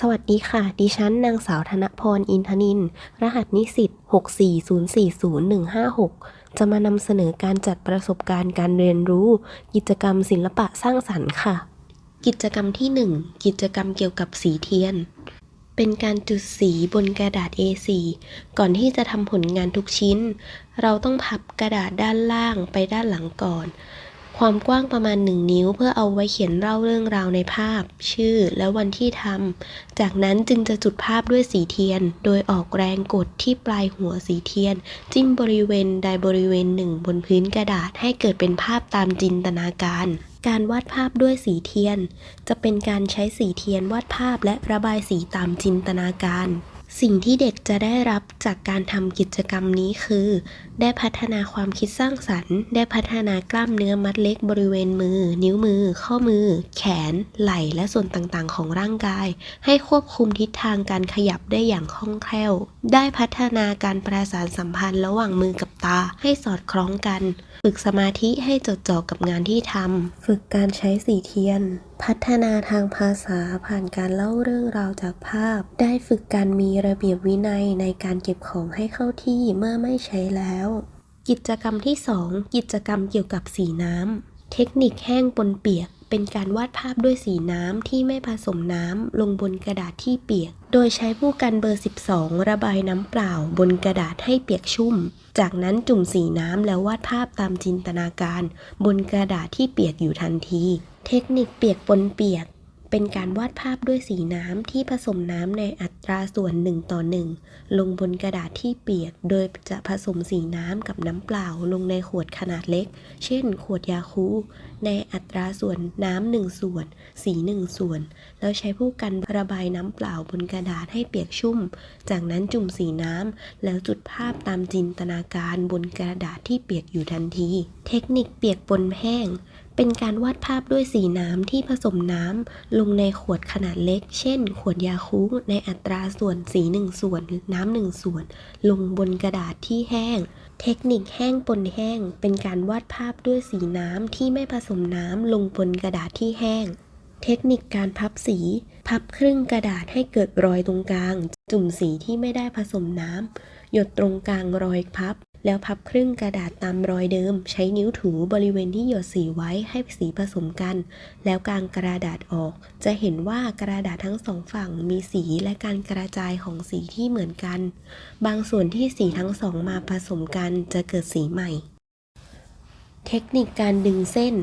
สวัสดีค่ะ ดิฉันนางสาวธนพรอินทนิน รหัสนิสิต64040-156 จะมานำเสนอการจัดประสบการณ์การเรียนรู้ กิจกรรมศิลปะสร้างสรรค์ค่ะ กิจกรรมที่ 1 กิจกรรมเกี่ยวกับสีเทียน เป็นการจุดสีบนกระดาษ A4 ก่อนที่จะทำผลงานทุกชิ้น เราต้องพับกระดาษด้านล่างไปด้านหลังก่อน ความกว้างประมาณ 1 นิ้ว เพื่อเอาไว้เขียนเล่าเรื่องราวในภาพ ชื่อ และวันที่ทำ จากนั้นจึงจะจุดภาพด้วยสีเทียน โดยออกแรงกดที่ปลายหัวสีเทียน จิ้มบริเวณใดบริเวณหนึ่งบนพื้นกระดาษให้เกิดเป็นภาพตามจินตนาการการวาดภาพด้วยสีเทียน จะเป็นการใช้สีเทียนวาดภาพและระบายสีตามจินตนาการ สิ่งที่เด็กจะได้รับจากการทำกิจกรรมนี้คือ ได้พัฒนาความคิดสร้างสรรค์ ได้พัฒนากล้ามเนื้อมัดเล็กบริเวณมือ นิ้วมือ ข้อมือ แขน ไหล่และส่วนต่างๆ ของร่างกาย ให้ควบคุมทิศทางการขยับได้อย่างคล่องแคล่ว ได้พัฒนาการประสานสัมพันธ์ระหว่างมือกับตา ให้สอดคล้องกัน ฝึกสมาธิให้จดจ่อกับงานที่ทำฝึกการใช้สีเทียนพัฒนาทางภาษาผ่านการเล่าเรื่องราวจากภาพ ได้ฝึกการมีระเบียบวินัยในการเก็บของให้เข้าที่เมื่อไม่ใช้แล้ว กิจกรรมที่ 2 กิจกรรมเกี่ยวกับสีน้ำ เทคนิคแห้งปนเปียก เป็นการวาดภาพด้วยสีน้ำที่ไม่ผสมน้ำลงบนกระดาษที่เปียก โดยใช้ผู้กันเบอร์ 12 ระบายน้ำเปล่าบนกระดาษให้เปียกชุ่ม จากนั้นจุ่มสีน้ำแล้ววาดภาพตามจินตนาการ บนกระดาษที่เปียกอยู่ทันที เทคนิคเปียกปนเปียก เป็นการวาดภาพด้วยสีน้ำที่ผสมน้ำในอัตราส่วน 1 ต่อ 1 ลงบนกระดาษที่เปียก โดยจะผสมสีน้ำกับน้ำเปล่าลงในขวดขนาดเล็ก เช่น ขวดยาคู ในอัตราส่วนน้ำหนึ่งส่วน สีหนึ่งส่วน แล้วใช้ผู้กันระบายน้ำเปล่าบนกระดาษให้เปียกชุ่ม จากนั้นจุ่มสีน้ำแล้วจุดภาพตามจินตนาการบนกระดาษที่เปียกอยู่ทันที เทคนิคเปียกปนแห้ง เป็นการวาดภาพด้วยสีน้ำที่ผสมน้ำลงในขวดขนาดเล็ก เช่น ขวดยาคูในอัตราส่วนสีหนึ่งส่วน น้ำหนึ่งส่วน ลงบนกระดาษที่แห้ง เทคนิคแห้งปนแห้ง เป็นการวาดภาพด้วยสีน้ำที่ไม่ผสมน้ำลงบนกระดาษที่แห้ง เทคนิคการพับสี พับครึ่งกระดาษให้เกิดรอยตรงกลาง จุ่มสีที่ไม่ได้ผสมน้ำหยดตรงกลางรอยพับ แล้วพับครึ่งกระดาษตามรอยเดิม ใช้นิ้วถูบริเวณที่หยดสีไว้ให้สีผสมกัน แล้วกางกระดาษออก จะเห็นว่ากระดาษทั้งสองฝั่งมีสีและการกระจายของสีที่เหมือนกัน บางส่วนที่สีทั้งสองมาผสมกันจะเกิดสีใหม่ เทคนิคการดึงเส้น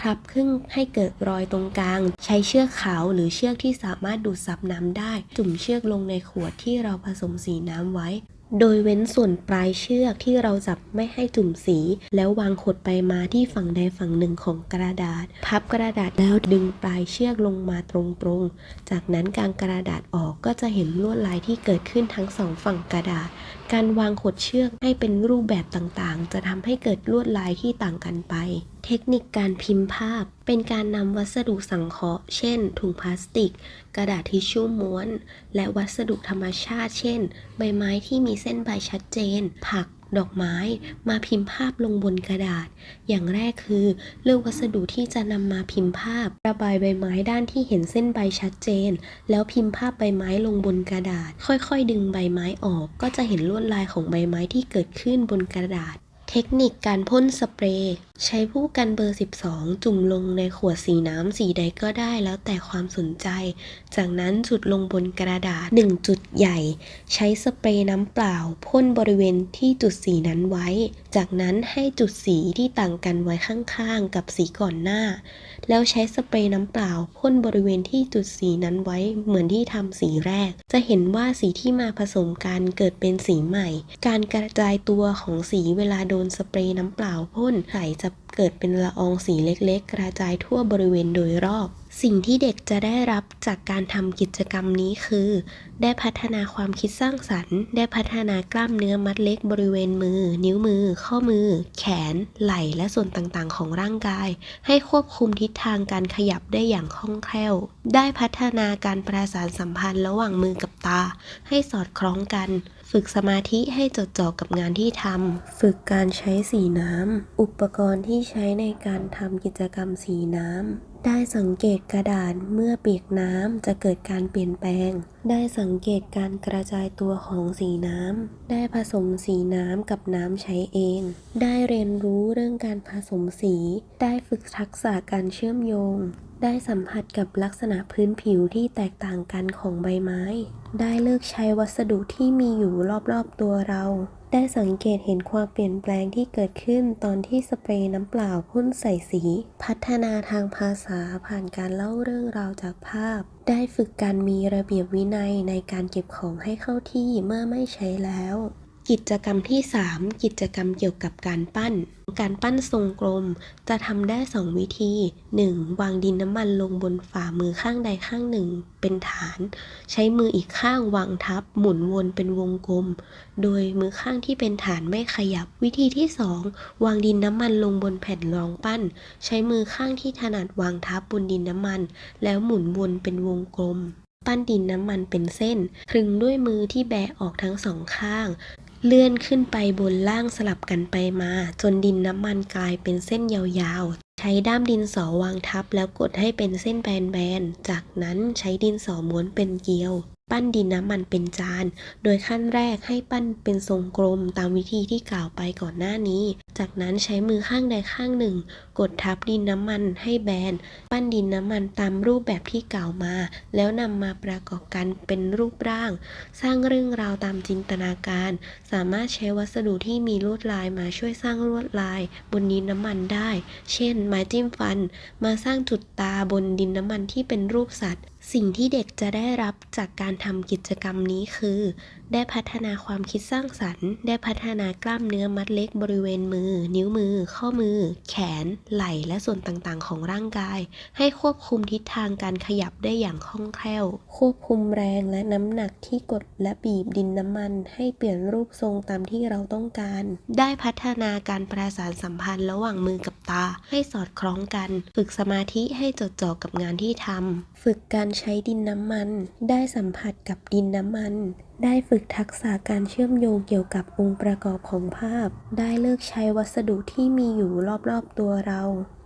พับครึ่งให้เกิดรอยตรงกลาง ใช้เชือกขาวหรือเชือกที่สามารถดูดซับน้ำได้ จุ่มเชือกลงในขวดที่เราผสมสีน้ำไว้ โดยเว้นส่วนปลายเชือกที่เราจับไม่ให้จุ่มสี แล้ววางขดไปมาที่ฝั่งใดฝั่งหนึ่งของกระดาษ พับกระดาษแล้วดึงปลายเชือกลงมาตรงๆ จากนั้นกางกระดาษออกก็จะเห็นลวดลายที่เกิดขึ้นทั้งสองฝั่งกระดาษ การวางขดเชือกให้เป็นรูปแบบต่างๆ จะทำให้เกิดลวดลายที่ต่างกันไป เทคนิคการพิมพ์ภาพ เป็นการนำวัสดุสังเคราะห์ เช่น ถุงพลาสติก กระดาษทิชชู่ม้วน และวัสดุธรรมชาติ เช่น ใบไม้ที่มีเส้นใบชัดเจน ผัก ดอกไม้ มาพิมพ์ภาพลงบนกระดาษ อย่างแรกคือ เลือกวัสดุที่จะนำมาพิมพ์ภาพ ระบายใบไม้ด้านที่เห็นเส้นใบชัดเจน แล้วพิมพ์ภาพใบไม้ลงบนกระดาษ ค่อยๆ ดึงใบไม้ออก ก็จะเห็นลวดลายของใบไม้ที่เกิดขึ้นบนกระดาษ เทคนิคการพ่นสเปรย์ ใช้ผู้กันเบอร์ 12 จุ่มลงในขวดสีน้ำสีใดก็ได้แล้วแต่ความสนใจ จากนั้นจุดลงบนกระดาษ 1 จุดใหญ่ ใช้สเปรย์น้ำเปล่า พ่นบริเวณที่จุดสีนั้นไว้ จากนั้นให้จุดสีที่ต่างกันไว้ข้างๆ กับสีก่อนหน้า แล้วใช้สเปรย์น้ำเปล่า พ่นบริเวณที่จุดสีนั้นไว้เหมือนที่ทำสีแรก จะเห็นว่าสีที่มาผสมกันเกิดเป็นสีใหม่ การกระจายตัวของสีเวลาโดนนสเปรย์น้ำเปล่าพ่นใสจะเกิดเป็นละอองสีเล็กๆ กระจายทั่วบริเวณโดยรอบ สิ่งที่เด็กจะได้รับจากการทำกิจกรรมนี้คือ ได้พัฒนาความคิดสร้างสรรค์ ได้พัฒนากล้ามเนื้อมัดเล็กบริเวณมือ นิ้วมือ ข้อมือ แขน ไหล่และส่วนต่างๆ ของร่างกาย ให้ควบคุมทิศทางการขยับได้อย่างคล่องแคล่ว ได้พัฒนาการประสานสัมพันธ์ระหว่างมือกับตา ให้สอดคล้องกัน ฝึกสมาธิให้จดจ่อกับงานที่ทำ ฝึกการใช้สีน้ำ อุปกรณ์ที่ใช้ในการทำกิจกรรมสีน้ำ ได้สังเกตกระดาษเมื่อเปียกน้ำจะเกิดการเปลี่ยนแปลง ได้สังเกตการกระจายตัวของสีน้ำ ได้ผสมสีน้ำกับน้ำใช้เอง ได้เรียนรู้เรื่องการผสมสี ได้ฝึกทักษะการเชื่อมโยง ได้สัมผัสกับลักษณะพื้นผิวที่แตกต่างกันของใบไม้ ได้เลือกใช้วัสดุที่มีอยู่รอบๆตัวเรา ได้สังเกตเห็นความเปลี่ยนแปลงที่เกิดขึ้นตอนที่สเปรย์น้ำเปล่าพ่นใส่สี พัฒนาทางภาษาผ่านการเล่าเรื่องราวจากภาพ ได้ฝึกการมีระเบียบวินัยในการเก็บของให้เข้าที่เมื่อไม่ใช้แล้ว กิจกรรมที่ 3 กิจกรรมเกี่ยวกับการปั้น การปั้นทรงกลมจะทำได้ 2 วิธี 1. วางดินน้ำมันลงบนฝ่ามือข้างใดข้างหนึ่ง เป็นฐาน ใช้มืออีกข้างวางทับ หมุนวนเป็นวงกลม โดยมือข้างที่เป็นฐานไม่ขยับ วิธีที่ 2 วางดินน้ำมันลงบนแผ่นรองปั้น ใช้มือข้างที่ถนัดวางทับบนดินน้ำมัน แล้วหมุนวนเป็นวงกลมปั้นดินน้ำมันเป็นเส้น คลึงด้วยมือที่แบะออกทั้งสองข้าง เลื่อนขึ้นไปบนล่างสลับกันไปมา จนดินน้ำมันกลายเป็นเส้นยาวๆ ใช้ด้ามดินสอวางทับแล้วกดให้เป็นเส้นแบนๆ จากนั้นใช้ดินสอม้วนเป็นเกลียว ปั้นดินน้ำมันเป็นจาน โดยขั้นแรกให้ปั้นเป็นทรงกลมตามวิธีที่กล่าวไปก่อนหน้านี้ จากนั้นใช้มือข้างใดข้างหนึ่ง กดทับดินน้ำมันให้แบน ปั้นดินน้ำมันตามรูปแบบที่กล่าวมา แล้วนำมาประกอบกันเป็นรูปร่าง สร้างเรื่องราวตามจินตนาการ สามารถใช้วัสดุที่มีลวดลายมาช่วยสร้างลวดลาย บนดินน้ำมันได้ เช่น ไม้จิ้มฟัน มาสร้างจุดตาบนดินน้ำมันที่เป็นรูปสัตว์ สิ่งที่เด็กจะได้รับจากการทำกิจกรรมนี้คือ ได้พัฒนาความคิดสร้างสรรค์ ได้พัฒนากล้ามเนื้อมัดเล็กบริเวณมือ นิ้วมือ ข้อมือ แขน ไหล่และส่วนต่างๆ ของร่างกาย ให้ควบคุมทิศทางการขยับได้อย่างคล่องแคล่ว ควบคุมแรงและน้ำหนักที่กดและบีบดินน้ำมัน ให้เปลี่ยนรูปทรงตามที่เราต้องการ ได้พัฒนาการประสานสัมพันธ์ระหว่างมือกับตา ให้สอดคล้องกัน ฝึกสมาธิให้จดจ่อกับงานที่ทำฝึกการใช้ดินน้ำมัน ได้สัมผัสกับดินน้ำมัน ได้ฝึกทักษะการเชื่อมโยงเกี่ยวกับองค์ประกอบของภาพ ได้เลือกใช้วัสดุที่มีอยู่รอบๆตัวเรา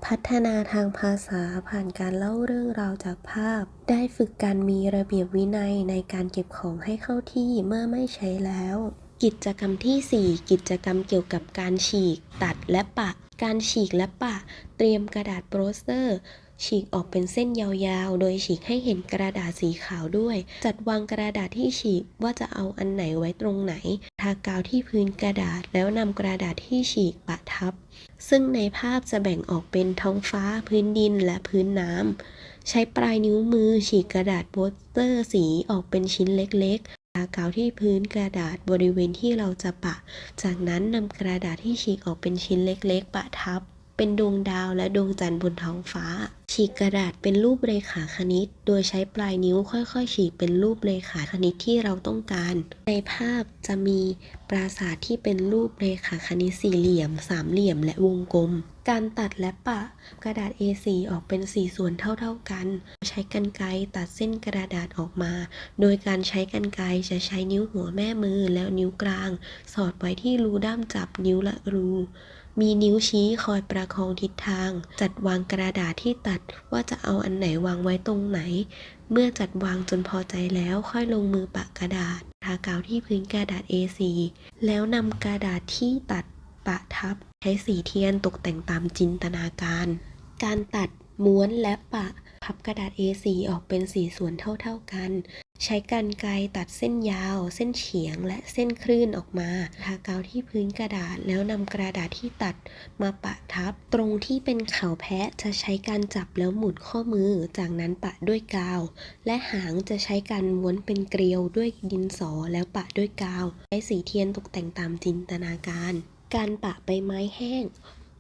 พัฒนาทางภาษาผ่านการเล่าเรื่องราวจากภาพ ได้ฝึกการมีระเบียบวินัยในการเก็บของให้เข้าที่เมื่อไม่ใช้แล้ว กิจกรรมทีสี่4 กิจกรรมเกี่ยวกับการฉีก ตัดและปะ การฉีกและปะ เตรียมกระดาษโปสเตอร์ ฉีกออกเป็นเส้นยาวๆ โดยฉีกให้เห็นกระดาษสีขาวด้วย จัดวางกระดาษที่ฉีกว่าจะเอาอันไหนไว้ตรงไหน ทากาวที่พื้นกระดาษแล้วนำกระดาษที่ฉีกปะทับ ซึ่งในภาพจะแบ่งออกเป็นท้องฟ้าพื้นดินและพื้นน้ำ ใช้ปลายนิ้วมือฉีกกระดาษโปสเตอร์สีออกเป็นชิ้นเล็กๆทากาวที่พื้นกระดาษบริเวณที่เราจะปะ จากนั้นนำกระดาษที่ฉีกออกเป็นชิ้นเล็กๆ ปะทับ เป็นดวงดาวและดวงจันทร์บนท้องฟ้า ฉีกกระดาษเป็นรูปเรขาคณิต โดยใช้ปลายนิ้วค่อยๆ ฉีกเป็นรูปเรขาคณิตที่เราต้องการ ในภาพจะมีปราสาทที่เป็นรูปเรขาคณิตสี่เหลี่ยม สามเหลี่ยมและวงกลม การตัดและปะกระดาษ A4 ออกเป็นสี่ส่วนเท่าๆกัน ใช้กรรไกรตัดเส้นกระดาษออกมา โดยการใช้กรรไกรจะใช้นิ้วหัวแม่มือแล้วนิ้วกลาง สอดไว้ที่รูด้ามจับนิ้วละรู มีนิ้วชี้คอยประคองทิศทาง จัดวางกระดาษที่ตัดว่าจะเอาอันไหนวางไว้ตรงไหน เมื่อจัดวางจนพอใจแล้วค่อยลงมือปะกระดาษ ทากาวที่พื้นกระดาษ A4 แล้วนำกระดาษที่ตัดปะทับ ใช้สีเทียนตกแต่งตามจินตนาการ การตัดม้วนและปะพับกระดาษ A4 ออกเป็นสีส่วนเท่าๆกัน ใช้กรรไกรตัดเส้นยาว เส้นเฉียง และเส้นคลื่นออกมา ทากาวที่พื้นกระดาษ แล้วนำกระดาษที่ตัดมาปะทับ ตรงที่เป็นเข่าแพะจะใช้การจับแล้วหมุนข้อมือ จากนั้นปะด้วยกาว และหางจะใช้การม้วนเป็นเกลียวด้วยดินสอแล้วปะด้วยกาว ใช้สีเทียนตกแต่งตามจินตนาการ การปะใบไม้แห้ง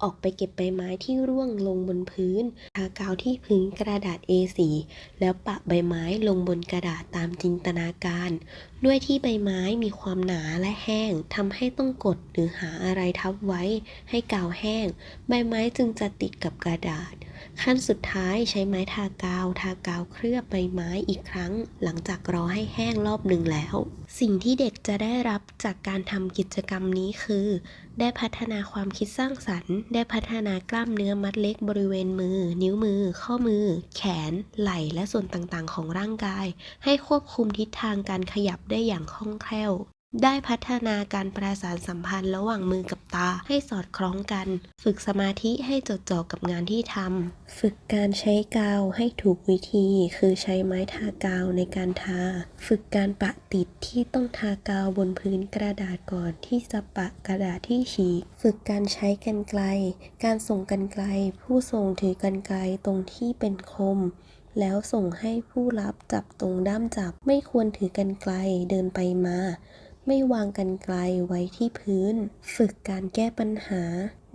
ออกไปเก็บใบไม้ที่ร่วงลงบนพื้น ทากาวที่พื้นกระดาษ A4 แล้วปะใบไม้ลงบนกระดาษตามจินตนาการ ด้วยที่ใบไม้มีความหนาและแห้งทำให้ต้องกดหรือหาอะไรทับไว้ให้กาวแห้ง ใบไม้จึงจะติดกับกระดาษ ขั้นสุดท้ายใช้ไม้ทากาว ทากาวเคลือบใบไม้อีกครั้ง หลังจากรอให้แห้งรอบหนึ่งแล้ว สิ่งที่เด็กจะได้รับจากการทำกิจกรรมนี้คือ ได้พัฒนาความคิดสร้างสรรค์ ได้พัฒนากล้ามเนื้อมัดเล็กบริเวณมือ นิ้วมือ ข้อมือ แขน ไหล่และส่วนต่างๆ ของร่างกาย ให้ควบคุมทิศทางการขยับได้อย่างคล่องแคล่ว ได้พัฒนาการประสานสัมพันธ์ระหว่างมือกับตาให้สอดคล้องกัน ฝึกสมาธิให้จดจ่อกับงานที่ทำ ฝึกการใช้กาวให้ถูกวิธี คือใช้ไม้ทากาวในการทา ฝึกการปะติดที่ต้องทากาวบนพื้นกระดาษก่อนที่จะปะกระดาษที่ฉีก ฝึกการใช้กรรไกรการส่งกรรไกรผู้ส่งถือกรรไกรตรงที่เป็นคมแล้วส่งให้ผู้รับจับตรงด้ามจับไม่ควรถือกรรไกรเดินไปมา ไม่วางกันไกลไว้ที่พื้น ฝึกการแก้ปัญหา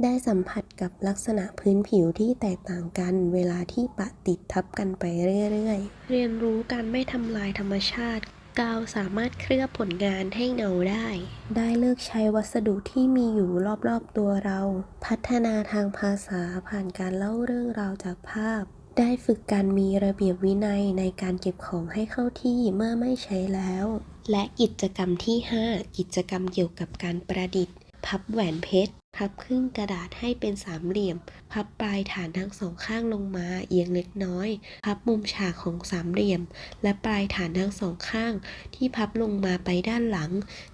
ได้สัมผัสกับลักษณะพื้นผิวที่แตกต่างกัน เวลาที่ปะติดทับกันไปเรื่อยๆ เรียนรู้การไม่ทำลายธรรมชาติกาวสามารถเคลือบผลงานให้เงาได้ ได้เลิกใช้วัสดุที่มีอยู่รอบๆตัวเรา พัฒนาทางภาษาผ่านการเล่าเรื่องราวจากภาพ ได้ฝึกการมีระเบียบวินัยในการเก็บของให้เข้าที่เมื่อไม่ใช้แล้ว และกิจกรรมที่ 5 กิจกรรมเกี่ยวกับการประดิษฐ์ พับแหวนเพชร พับครึ่งกระดาษให้เป็นสามเหลี่ยม พับปลายฐานทั้งสองข้างลงมาเอียงเล็กน้อย พับมุมฉากของสามเหลี่ยม และปลายฐานทั้งสองข้าง ที่พับลงมาไปด้านหลัง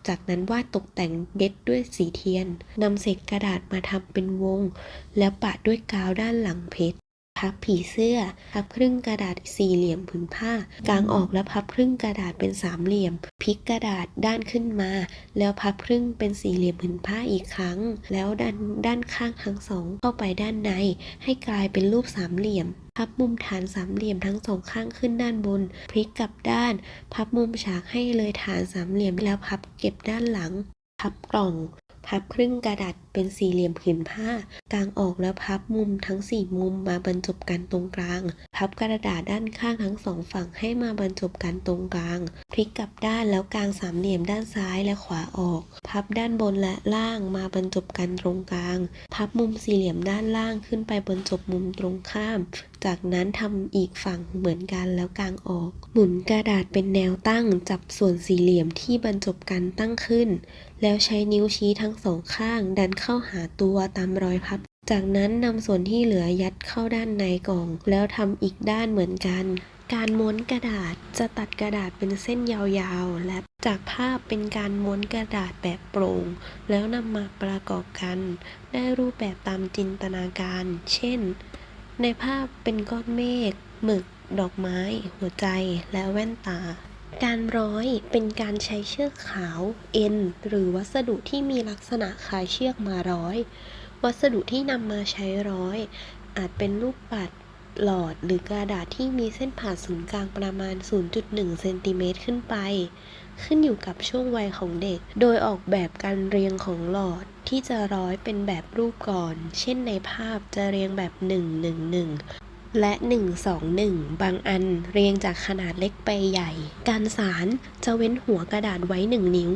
จากนั้นวาดตกแต่งเด็ดด้วยสีเทียนนำเศษกระดาษมาทำเป็นวง แล้วปะด้วยกาวด้านหลังเพชร พับผีเสื้อ พับครึ่งกระดาษสี่เหลี่ยมผืนผ้า กางออกแล้วพับครึ่งกระดาษเป็นสามเหลี่ยม พลิกกระดาษด้านขึ้นมา แล้วพับครึ่งเป็นสี่เหลี่ยมผืนผ้าอีกครั้ง แล้วดันด้านข้างทั้งสองเข้าไปด้านใน ให้กลายเป็นรูปสามเหลี่ยม พับมุมฐานสามเหลี่ยมทั้งสองข้างขึ้นด้านบน พลิกกลับด้าน พับมุมฉากให้เลยฐานสามเหลี่ยมแล้วพับเก็บด้านหลัง พับกล่อง พับครึ่งกระดาษเป็นสี่เหลี่ยมผืนผ้ากางออกแล้วพับมุมทั้งสี่มุมมาบรรจบกันตรงกลาง พับกระดาษด้านข้างทั้งสองฝั่งให้มาบรรจบกันตรงกลาง พลิกกลับด้านแล้วกางสามเหลี่ยมด้านซ้ายและขวาออก พับด้านบนและล่างมาบรรจบกันตรงกลาง พับมุมสี่เหลี่ยมด้านล่างขึ้นไปบรรจบมุมตรงข้าม จากนั้นทำอีกฝั่งเหมือนกันแล้วกางออก หมุนกระดาษเป็นแนวตั้งจับส่วนสี่เหลี่ยมที่บรรจบกันตั้งขึ้น แล้วใช้นิ้วชี้ทั้งสองข้างดันเข้าหาตัวตามรอยพับ จากนั้นนำส่วนที่เหลือยัดเข้าด้านในกล่อง แล้วทำอีกด้านเหมือนกัน การม้วนกระดาษจะตัดกระดาษเป็นเส้นยาวๆ และจากภาพเป็นการม้วนกระดาษแบบโปร่ง แล้วนำมาประกอบกัน ได้รูปแบบตามจินตนาการ เช่น ในภาพเป็นก้อนเมฆหมึก ดอกไม้ หัวใจ และแว่นตา การร้อยเป็นการใช้เชือกขาว เอ็น หรือวัสดุที่มีลักษณะคล้ายเชือกมาร้อย วัสดุที่นำมาใช้ร้อย อาจเป็นลูกปัด หลอดหรือกระดาษที่มีเส้นผ่าศูนย์กลางประมาณ 0.1 เซนติเมตรขึ้นไป ขึ้นอยู่กับช่วงวัยของเด็ก โดยออกแบบการเรียงของหลอดที่จะร้อยเป็นแบบรูปก่อน เช่นในภาพจะเรียงแบบ 111 และ 121 บางอันเรียงจากขนาดเล็กไปใหญ่ การสารจะเว้นหัวกระดาษไว้ 1 นิ้ว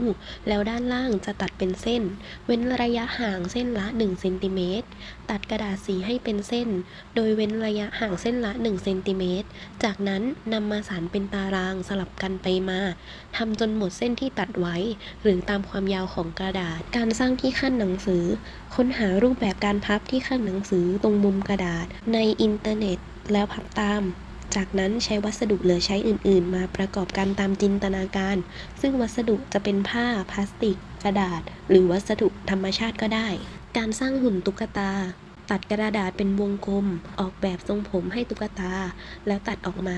แล้วด้านล่างจะตัดเป็นเส้น เว้นระยะห่างเส้นละ1เซนติเมตร ตัดกระดาษสีให้เป็นเส้น โดยเว้นระยะห่างเส้นละ1เซนติเมตร จากนั้นนำมาสานเป็นตารางสลับกันไปมาทำจนหมดเส้นที่ตัดไว้ หรือตามความยาวของกระดาษ การสร้างที่ขั้นหนังสือ ค้นหารูปแบบการพับที่ข้างหนังสือตรงมุมกระดาษในอินเทอร์เน็ตแล้วพับตาม จากนั้นใช้วัสดุเหลือใช้อื่น ๆ มาประกอบกันตามจินตนาการ ซึ่งวัสดุจะเป็นผ้า พลาสติก กระดาษ หรือวัสดุธรรมชาติก็ได้ การสร้างหุ่นตุ๊กตา ตัดกระดาษเป็นวงกลม ออกแบบทรงผมให้ตุ๊กตา แล้วตัดออกมา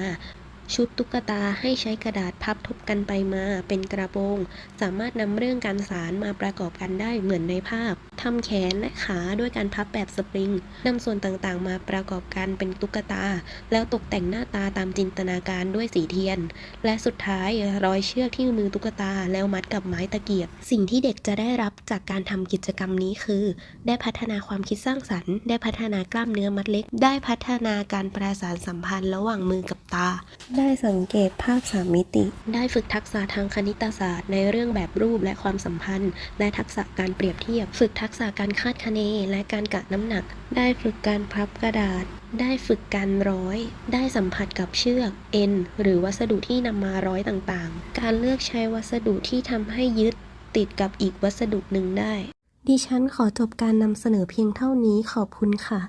ชุดตุ๊กตาให้ใช้กระดาษพับทบกันไปมาเป็นกระโปรง สามารถนำเรื่องการสารมาประกอบกันได้เหมือนในภาพทำแขนและขาด้วยการพับแบบสปริงนำส่วนต่างๆ มาประกอบกันเป็นตุ๊กตา แล้วตกแต่งหน้าตาตามจินตนาการด้วยสีเทียน และสุดท้ายร้อยเชือกที่มือตุ๊กตาแล้วมัดกับไม้ตะเกียบ สิ่งที่เด็กจะได้รับจากการทำกิจกรรมนี้คือ ได้พัฒนาความคิดสร้างสรรค์ ได้พัฒนากล้ามเนื้อมัดเล็ก ได้พัฒนาการประสานสัมพันธ์ระหว่างมือกับตาได้สังเกตภาพสามมิติ ได้ฝึกทักษะทางคณิตศาสตร์ ในเรื่องแบบรูปและความสัมพันธ์ และทักษะการเปรียบเทียบ ฝึกทักษะการคาดคะเน และการกะน้ำหนัก ได้ฝึกการพับกระดาษ ได้ฝึกการร้อย ได้สัมผัสกับเชือกเอ็นหรือวัสดุที่นำมาร้อยต่างๆ การเลือกใช้วัสดุที่ทำให้ยึดติดกับอีกวัสดุหนึ่งได้ ดิฉันขอจบการนำเสนอเพียงเท่านี้ขอบคุณค่ะ